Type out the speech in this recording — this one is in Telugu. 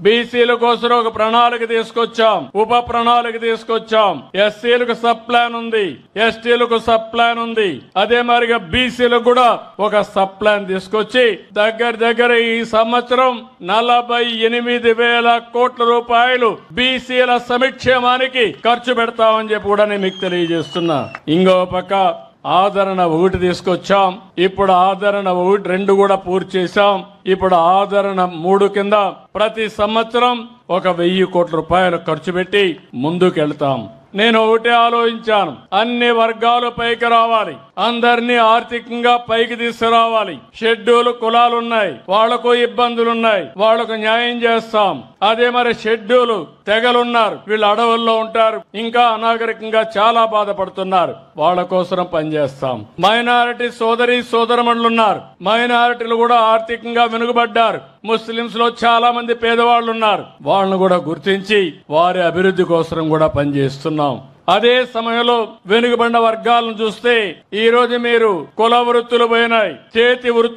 బీసీల కోసం ఒక ప్రణాళిక తీసుకొచ్చాం ఉప ప్రణాళిక తీసుకొచ్చాం. ఎస్సీలకు సబ్ ప్లాన్ ఉంది ఎస్టీలకు సబ్ ప్లాన్ ఉంది. అదే మరిగా బీసీలకు కూడా ఒక సబ్ ప్లాన్ తీసుకొచ్చి దగ్గర దగ్గర ఈ సంవత్సరం నలభై ఎనిమిది వేల కోట్ల రూపాయలు బీసీల సంక్షేమానికి ఖర్చు పెడతామని చెప్పి కూడా నేను మీకు తెలియజేస్తున్నా. ఇంకో పక్క ఆదరణ ఒకటి తీసుకొచ్చాం. ఇప్పుడు ఆదరణ ఒకటి రెండు కూడా పూర్తి చేశాం. ఇప్పుడు ఆదరణ మూడు కింద ప్రతి సంవత్సరం ఒక వెయ్యి కోట్ల రూపాయలు ఖర్చు పెట్టి ముందుకెళ్తాం. నేను ఒకటే ఆలోచించాను. అన్ని వర్గాలు పైకి రావాలి. అందరినీ ఆర్థికంగా పైకి తీసుకురావాలి. షెడ్యూల్ కులాలు ఉన్నాయి. వాళ్ళకు ఇబ్బందులు ఉన్నాయి. వాళ్ళకు న్యాయం చేస్తాం. అదే మరి షెడ్యూల్. తెగలున్నారు. వీళ్ళు అడవుల్లో ఉంటారు. ఇంకా అనాగరికంగా చాలా బాధపడుతున్నారు. వాళ్ళ కోసం పనిచేస్తాం. మైనారిటీ సోదరి సోదరమణులు ఉన్నారు మైనారిటీలు కూడా ఆర్థికంగా వెనుకబడ్డారు. ముస్లింస్లో చాలా మంది పేదవాళ్ళు ఉన్నారు వాళ్ళను కూడా గుర్తించి వారి అభివృద్ధి కోసం కూడా పనిచేస్తున్నాం. అదే సమయంలో వెనుకబడిన వర్గాలను చూస్తే ఈ రోజు మీరు కుల వృత్తులు పోయినాయి. చేతి వృత్తులు